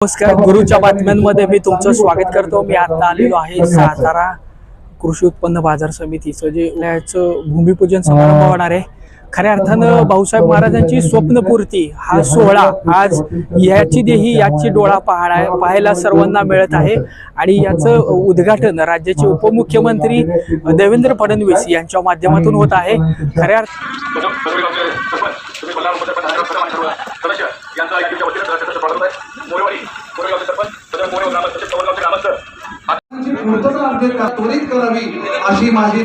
नमस्कार गुरुच्या बातम्यांमध्ये मी तुमचं स्वागत करतो मी आता आलेलो आहे सातारा कृषी उत्पन्न बाजार समितीचं जे याचं भूमिपूजन समारंभ होणार आहे खऱ्या अर्थानं भाऊसाहेब महाराजांची स्वप्नपूर्ती हा सोहळा आज याची देही याची डोळा पाहणा पाहायला सर्वांना मिळत आहे आणि याचं उद्घाटन राज्याचे उपमुख्यमंत्री देवेंद्र फडणवीस यांच्या माध्यमातून होत आहे खऱ्या अर्थ का- त्वरित करावी अशी माझी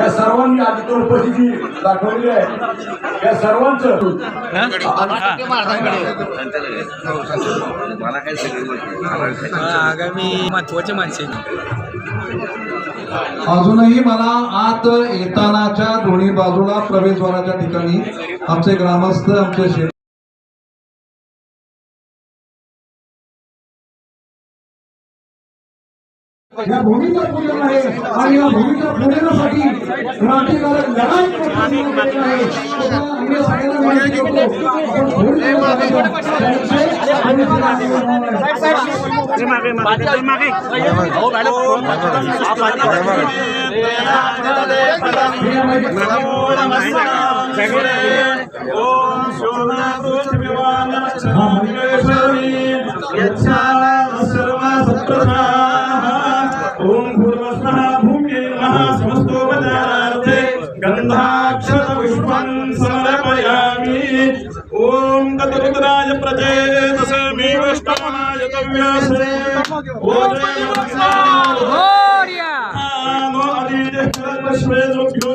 या सर्वांनी आधी उपस्थिती दाखवली आहे. या सर्वांचं आगामी महत्त्वाचे माणसे अजूनही मला आत येतानाच्या दोन्ही बाजूला प्रवेशद्वाराच्या ठिकाणी आमचे ग्रामस्थ आमचे या भूमीचा पूजन आहे आणि या भूमीच्या पूजनासाठी क्रांतिकारक लढाई करण्यात आहे. त्याचा आम्ही सगळ्यांना माहिती होतो. आपण भूमीच्या भूमे समस्तो पदार्थे गंधाक्षत पुष्पं समर्पयामि ओम गतरुद्राय प्रचेतसमि वष्टमाय तव्यासे नो अदिदेश्वरश्वे सुभ्यो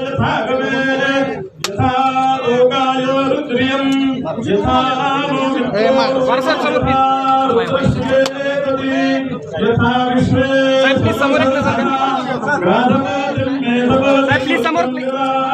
यथा गवे यथा लोकाय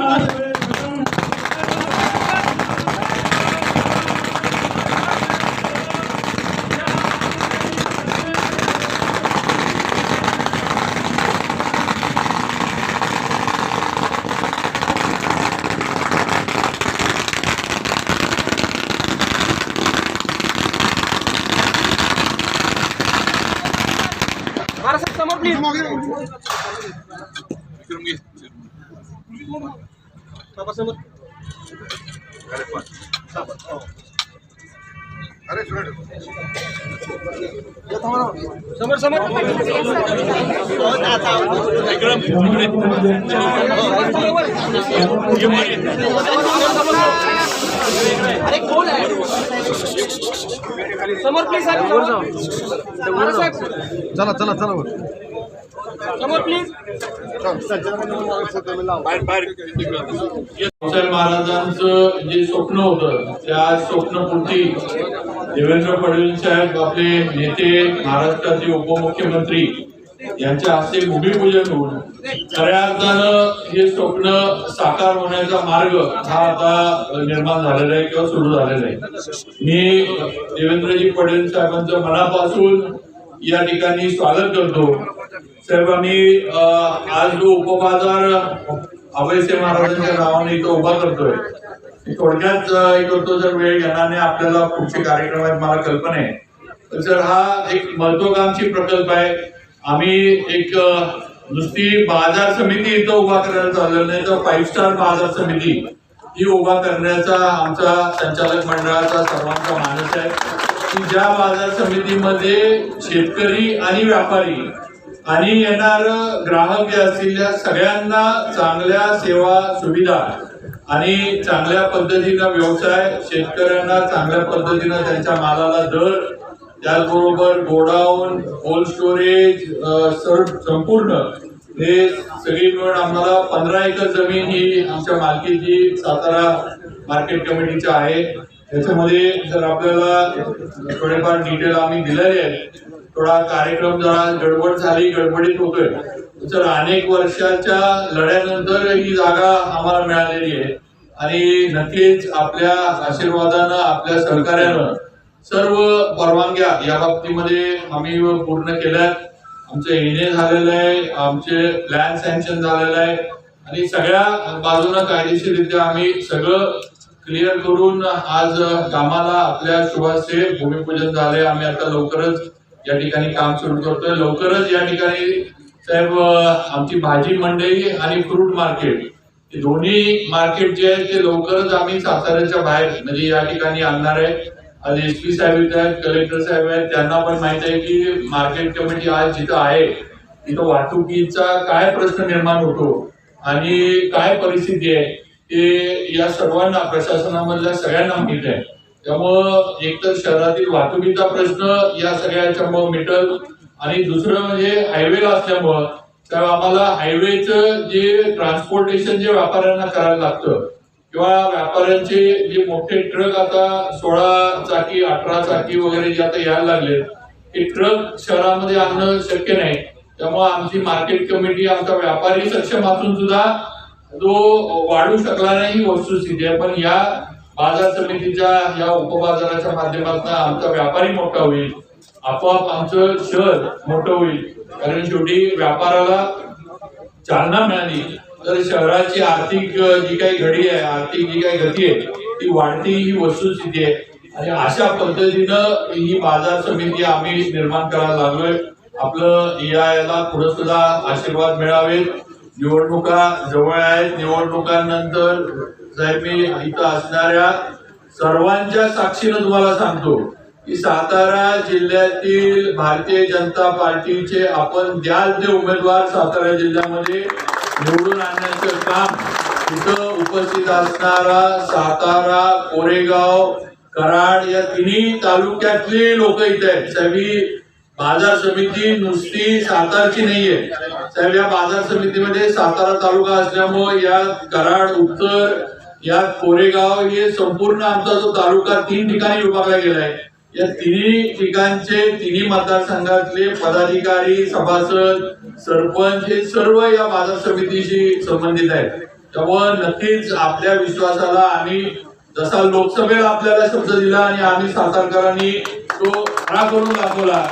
रुद्रियं यथा नो यथा विश्वे समोर. समोर समोर प्लीज चला चला चला समोर महाराजांचं जे स्वप्न होतं त्या स्वप्नपूर्ती. देवेंद्र फडणवीस साहेब आपले नेते महाराष्ट्राचे उपमुख्यमंत्री यांच्या हस्ते भूमिपूजन होऊन खऱ्या अर्थानं हे स्वप्न साकार होण्याचा मार्ग हा आता निर्माण झालेला आहे किंवा सुरू झालेला आहे. मी देवेंद्रजी फडणवीस साहेबांचं मनापासून या ठिकाणी स्वागत करतो. साहेब आम्ही आज जो उपबाजार अभयसे महाराजांच्या नावाने इथं उभा करतोय थोडक्यात हे करतो जर वेळ घेणारे नाही आपल्याला पुढचे कार्यक्रम आहेत मला कल्पना आहे. तर सर हा एक महत्वाकांक्षी प्रकल्प आहे. आम्ही एक नुसती बाजार समिती इथं उभा करायला चाललेलं नाही तर फाईव्ह स्टार बाजार समिती ही उभा करण्याचा आमचा संचालक मंडळाचा सर्वांचा मानस आहे. की ज्या बाजार समितीमध्ये शेतकरी आणि व्यापारी आणि येणार ग्राहक जे असतील सगळ्यांना चांगल्या सेवा सुविधा आणि चांगल्या पद्धतीनं व्यवसाय शेतकऱ्यांना चांगल्या पद्धतीनं त्यांच्या मालाला दर त्याचबरोबर गोडाऊन कोल्ड स्टोरेज सर्व संपूर्ण हे सगळी मिळून आम्हाला पंधरा एकर जमीन ही आमच्या मालकीची सातारा मार्केट कमिटीची आहे. त्याच्यामध्ये जर आपल्याला थोडेफार डिटेल आम्ही दिलेले आहेत थोडा कार्यक्रम जरा गडबड झाली गडबडीत होतोय. तर अनेक वर्षाच्या लढ्यानंतर ही जागा आम्हाला मिळालेली आहे. आणि नक्कीच आपल्या आशीर्वादानं आपल्या सहकार्यानं सर्व परवानग्या या बाबतीमध्ये आम्ही पूर्ण केल्या आमचं एने झालेलं आहे आमचे प्लॅन सँक्शन झालेलं आहे. आणि सगळ्या बाजूनं कायदेशीररित्या आम्ही सगळं क्लिअर करून आज कामाला आपल्या शुभाचे भूमिपूजन झाले आम्ही आता लवकरच या ठिकाणी काम सुरू करतोय. लवकरच या ठिकाणी साहेब आमची भाजी मंडई आणि फ्रूट मार्केट हे दोन्ही मार्केट जे आहे ते लवकरच आम्ही साताऱ्याच्या बाहेर म्हणजे या ठिकाणी आणणार आहे. आज एस पी साहेब इथे आहेत कलेक्टर साहेब आहेत त्यांना पण माहीत आहे की मार्केट कमिटी आज जिथं आहे तिथं वाहतुकीचा काय प्रश्न निर्माण होतो आणि काय परिस्थिती आहे ते या सर्वांना प्रशासनामधल्या सगळ्यांना माहीत आहे. त्यामुळं एकतर शहरातील वाहतुकीचा प्रश्न या सगळ्याच्यामुळं मिटल आणि दुसरं म्हणजे हायवेला असल्यामुळं तर आम्हाला हायवेचं जे ट्रान्सपोर्टेशन जे व्यापाऱ्यांना करायला लागतं किंवा व्यापाऱ्यांचे जे मोठे ट्रक आता सोळा चाकी अठरा चाकी वगैरे जे आता यायला लागले हे ट्रक शहरामध्ये आणणं शक्य नाही. त्यामुळे आमची मार्केट कमिटी आमचा व्यापारी सक्षम असून सुद्धा तो वाढू शकला नाही वस्तुस्थिती आहे पण या बाजार समितीच्या या उपबाजाराच्या माध्यमातून आमचा व्यापारी मोठा होईल. आपोआप आमचं शहर मोठं होईल. कारण शेवटी व्यापाराला चालना मिळाली. तर शहराची आर्थिक जी काही घडी आहे आर्थिक जी काही गती आहे ती वाढती ही वस्तुस्थिती आहे. आणि अशा पद्धतीनं ही बाजार समिती आम्ही निर्माण करायला लागलोय. आपलं याला पुढे सुद्धा आशीर्वाद मिळावेत. निवडणुका जवळ आहेत. निवडणुकांनंतर साहेब मी इथं असणाऱ्या सर्वांच्या साक्षीनं तुम्हाला सांगतो की सातारा जिल्ह्यातील भारतीय जनता पार्टीचे आपण द्याल ते उमेदवार सातारा जिल्ह्यामध्ये निवडून आणण्याचं काम तिथं उपस्थित असणारा सातारा कोरेगाव कराड या तिन्ही तालुक्यातली लोक इथे आहेत. साहेब बाजार समिती नुसती सातारची नाहीये. साहेब या बाजार समितीमध्ये सातारा तालुका असल्यामुळे या कराड उत्तर या कोरेगाव हे संपूर्ण आमचा जो तालुका तीन ठिकाणी विभागला गेलाय. या तिन्ही ठिकाणचे तिन्ही मतदारसंघातले पदाधिकारी सभासद सरपंच हे सर्व या बाजार समितीशी संबंधित आहेत. त्यामुळे नक्कीच आपल्या विश्वासाला आम्ही जसा लोकसभेला आपल्याला शब्द दिला आणि आम्ही सातारकरांनी तो खरा करून दाखवला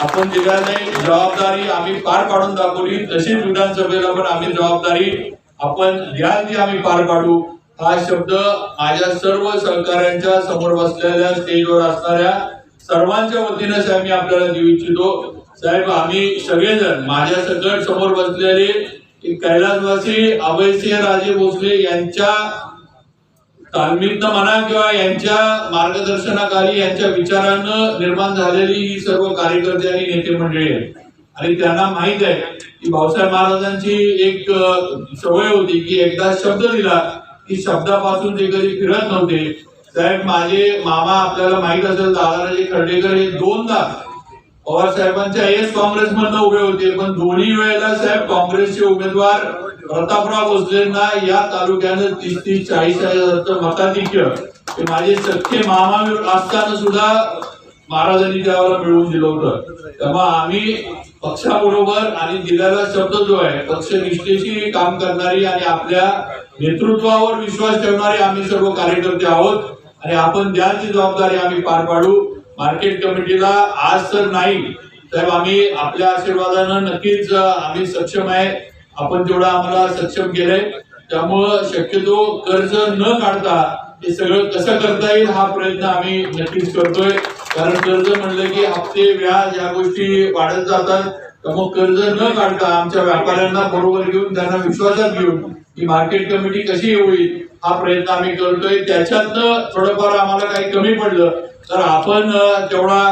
आपण दिल्याने जबाबदारी आम्ही पार पाडून दाखवली. तशीच विधानसभेला पण आम्ही जबाबदारी आपण द्याल ती आम्ही पार पाडू. हा शब्द माझ्या सर्व सहकाऱ्यांच्या समोर बसलेल्या स्टेजवर असणाऱ्या सर्वांच्या वतीनं साहेब मी आपल्याला देऊ इच्छितो. साहेब आम्ही सगळेजण माझ्या सकट समोर बसलेले एक कैलासवासी अभयसिंह राजे भोसले यांच्या तालमीतनं म्हणा किंवा यांच्या मार्गदर्शनाखाली यांच्या विचारानं निर्माण झालेली ही सर्व कार्यकर्ते आणि नेते मंडळी आहेत. आणि त्यांना माहीत आहे की भाऊसाहेब महाराजांची एक सवय होती की एकदा शब्द दिला की शब्दापासून ते कधी फिरत नव्हते साहेब माझे मामा आपल्याला माहीत असेल दादाराजे खर्डेकर हे दोनदा पवार साहेबांच्या एस काँग्रेसमधनं उभे होते पण दोन्ही वेळेला साहेब काँग्रेसचे उमेदवार प्रतापराव भोसलेंना या तालुक्यानं तीस तीस चाळीस हजाराचं मताधिक्य. माझे सख्खे मामा असताना सुद्धा महाराजांनी त्यावेळेला मिळवून दिलं होतं. तेव्हा आम्ही पक्षाबरोबर आणि दिलेला शब्द जो आहे पक्षनिष्ठेशी काम करणारी आणि आपल्या नेतृत्वावर विश्वास ठेवणारे आम्ही सर्व कार्यकर्ते आहोत. आणि आपण ज्याची जबाबदारी आम्ही पार पाडू मार्केट कमिटीला आज तर नाही साहेब आम्ही आपल्या आशीर्वादानं नक्कीच आम्ही सक्षम आहे. आपण तेवढं आम्हाला सक्षम केलंय त्यामुळं शक्यतो कर्ज न काढता हे सगळं कसं करता येईल हा प्रयत्न आम्ही नक्कीच करतोय. कारण कर्ज म्हणलं की हप्ते व्याज या गोष्टी वाढत जातात. तर मग कर्ज न काढता आमच्या व्यापाऱ्यांना बरोबर घेऊन त्यांना विश्वासात घेऊन ही मार्केट कमिटी कशी होईल हा प्रयत्न आम्ही करतोय. त्याच्यातनं थोडंफार आम्हाला काही कमी पडलं. तर आपण जेवढा तेवढा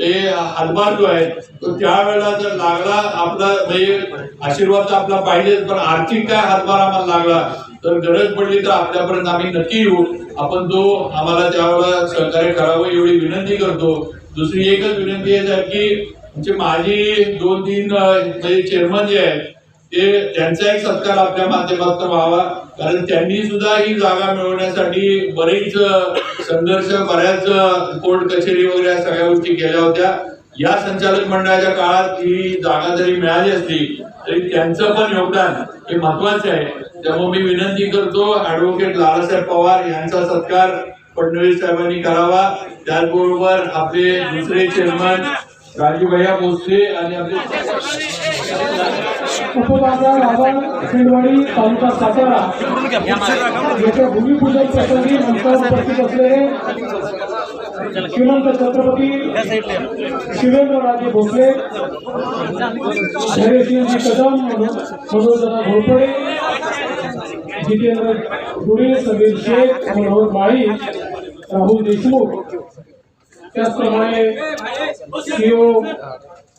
हे हातभार जो आहे तो त्यावेळेला जर लागला आपला म्हणजे आशीर्वाद तर आपला पाहिजेच पण आर्थिक काय हातभार आम्हाला लागला तर गरज पडली तर आपल्यापर्यंत आम्ही नक्की येऊ. आपण तो आम्हाला त्यावेळेला सहकार्य करावं एवढी विनंती करतो. दुसरी एकच विनंती आहे साहेब की म्हणजे माझी दोन तीन म्हणजे चेअरमन जे आहेत ते त्यांचा एक सत्कार आपल्या माध्यमात व्हावा. कारण त्यांनी सुद्धा ही जागा मिळवण्यासाठी बरेच संघर्ष बऱ्याच कोर्ट कचेरी वगैरे या सगळ्या गोष्टी केल्या होत्या. या संचालक मंडळाच्या काळात ही जागा जरी मिळाली असली तरी त्यांचं पण योगदान हे महत्वाचं आहे. त्यामुळे मी विनंती करतो ऍडव्होकेट लालासाहेब पवार यांचा सत्कार फडणवीस साहेबांनी करावा. त्याचबरोबर आपले दुसरे चेअरमन राजूभैया भोसले आणि आपले उपबाजार आव्हान खिंडवाडी तालुका सातारा याच्या भूमिपूजन प्रसंगी नंतर उपस्थित असलेले श्रीमंत छत्रपती शिवेंद्रराजे भोसले धैर्यशीलजी कदम मनोजना घोरपडे जितेंद्र गुडे समीर शेख मनोहर माळी राहुल देशमुख. त्याचप्रमाणे सीओ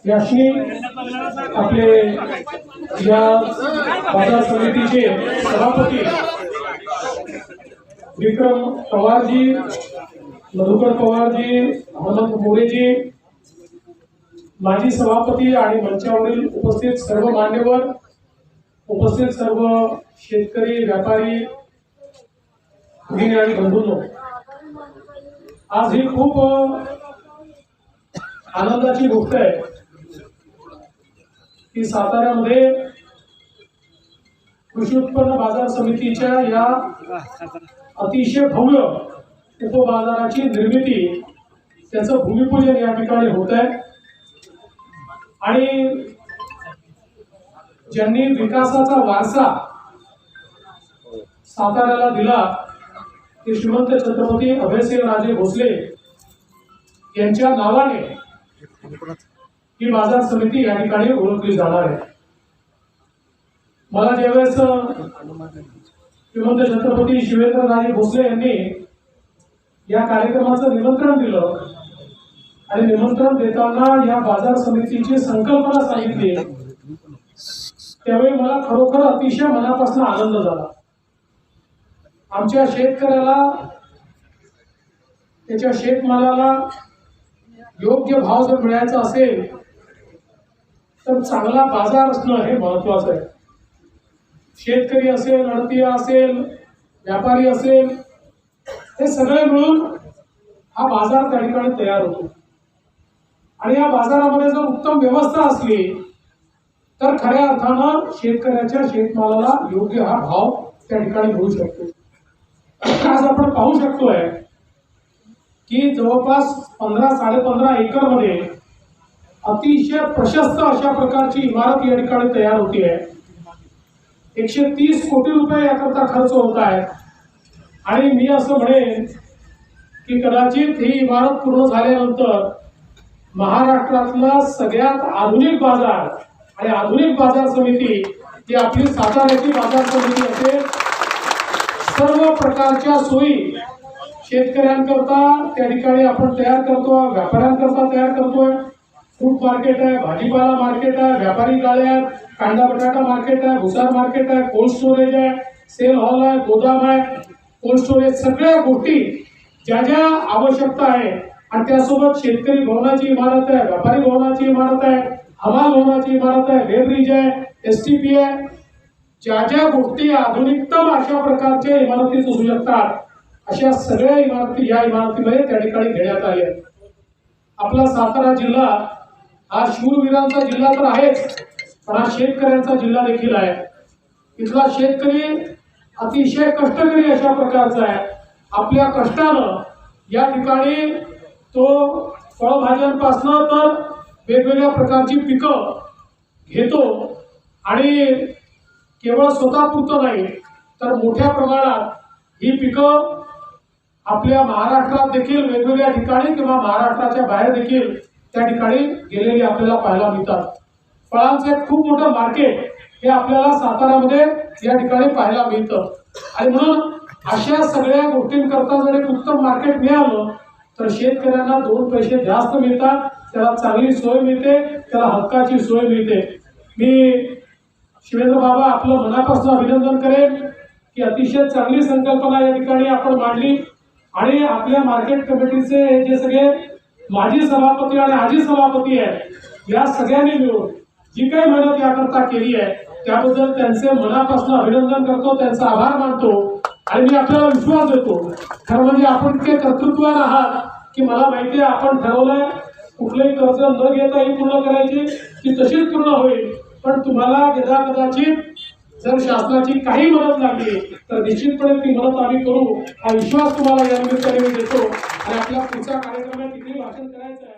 याशनी आपले या बाजार समितीचे सभापती विक्रम पवारजी मधुकर पवारजी हनुमंत मोरेजी माजी सभापती आणि मंचावरील उपस्थित सर्व मान्यवर उपस्थित सर्व शेतकरी व्यापारी भगिनी आणि बंधूंनो आज ही खूप आनंदाची गोष्ट आहे की साताऱ्यामध्ये कृषी उत्पन्न बाजार समितीच्या या अतिशय भव्य उपबाजाराची निर्मिती त्याचं भूमिपूजन या ठिकाणी होत आहे. आणि ज्यांनी विकासाचा वारसा साताऱ्याला दिला ते श्रीमंत छत्रपती अभयसिंह राजे भोसले यांच्या नावाने ही बाजार समिती या ठिकाणी ओळखली जाणार आहे. मला ज्यावेळेस श्रीमंत छत्रपती शिवेंद्रराजे भोसले यांनी या कार्यक्रमाचं निमंत्रण दिलं आणि निमंत्रण देताना या बाजार समितीची संकल्पना सांगितली. त्यावेळी मला खरोखर अतिशय मनापासून आनंद झाला. आमच्या शेतकऱ्याला त्याच्या शेतमालाला योग्य भाव जर मिळायचा असेल तर चांगला बाजार असणं हे महत्वाचं आहे. शेतकरी असेल अडतीय असेल व्यापारी असेल हे सगळे मिळून हा बाजार त्या ठिकाणी तयार होतो. आणि या बाजारामध्ये जर उत्तम व्यवस्था असली तर खऱ्या अर्थानं शेतकऱ्याच्या शेतमालाला योग्य हा भाव त्या ठिकाणी मिळू शकतो. आज आपण पाहू शकतोय की जवळपास पंधरा साडेपंधरा एकरमध्ये अतिशय प्रशस्त अशा प्रकारची इमारत या ठिकाणी तयार होती आहे एकशे तीस कोटी रुपये याकरता खर्च होत आहे. आणि मी असं म्हणेन की कदाचित ही इमारत पूर्ण झाल्यानंतर महाराष्ट्रातला सगळ्यात आधुनिक बाजार आणि आधुनिक बाजार समिती जी आपली साताऱ्याची बाजार समिती असेल सर्व प्रकारच्या सोयी शेतकऱ्यांकरता त्या ठिकाणी आपण तयार करतो व्यापाऱ्यांकरता तयार करतोय. फ्रूट मार्केट आहे भाजीपाला मार्केट आहे व्यापारी गाळे आहेत कांदा बटाटा मार्केट आहे भुसार मार्केट आहे कोल्ड स्टोरेज आहे सेल हॉल आहे गोदाम आहे. कोल्ड स्टोरेज सगळ्या गोष्टी ज्या ज्या आवश्यकता आहे. आणि त्यासोबत शेतकरी भवनाची इमारत आहे व्यापारी भवनाची इमारत आहे हमाल भवनाची इमारत आहे वेब आहे एस टी पी आहे. ज्या ज्या गोष्टी आधुनिकतम अशा प्रकारच्या इमारती असू शकतात अशा सगळ्या इमारती या इमारतीमध्ये त्या ठिकाणी घेण्यात आल्या. आहेत. आपला सातारा जिल्हा हा शूरवीरांचा जिल्हा तर आहेच पण हा शेतकऱ्यांचा जिल्हा देखील आहे. इथला शेतकरी अतिशय कष्टकरी अशा प्रकारचा आहे. आपल्या कष्टानं या ठिकाणी तो फळभाज्यांपासनं तर वेगवेगळ्या प्रकारची पिकं घेतो आणि केवळ स्वतःपुरतं नाही तर मोठ्या प्रमाणात ही पिकं आपल्या महाराष्ट्रात देखील वेगवेगळ्या ठिकाणी किंवा महाराष्ट्राच्या बाहेर देखील त्या ठिकाणी गेलेली आपल्याला पाहायला मिळतात. फळांचं एक खूप मोठं मार्केट हे आपल्याला साताऱ्यामध्ये या ठिकाणी पाहायला मिळतं. आणि म्हणून अशा सगळ्या गोष्टींकरता जर एक उत्तम मार्केट मिळालं तर शेतकऱ्यांना दोन पैसे जास्त मिळतात त्याला चांगली सोय मिळते त्याला हक्काची सोय मिळते. मी शिवेंद्र बाबा आपलं मनापासून अभिनंदन करेन की अतिशय चांगली संकल्पना या ठिकाणी आपण मांडली. आणि आपल्या मार्केट कमिटीचे हे जे सगळे माजी सभापती आणि आजी सभापती आहेत या सगळ्यांनी मिळून जी काही मेहनत याकरता केली आहे त्याबद्दल त्यांचे मनापासून अभिनंदन करतो त्यांचा आभार मानतो आणि मी आपल्याला विश्वास देतो. खरं म्हणजे आपण ते कर्तृत्वान आहात की मला माहिती आहे आपण ठरवलंय कुठलंही कर्ज न घेता ही पूर्ण करायची ती तशीच पूर्ण होईल. पण तुम्हाला यदा कदाचित जर शासनाची काही मदत लागली तर निश्चितपणे ती मदत आम्ही करू. हा विश्वास तुम्हाला या निमित्ताने मी देतो. आणि आपल्या पुढच्या कार्यक्रमात किती भाषण करायचं आहे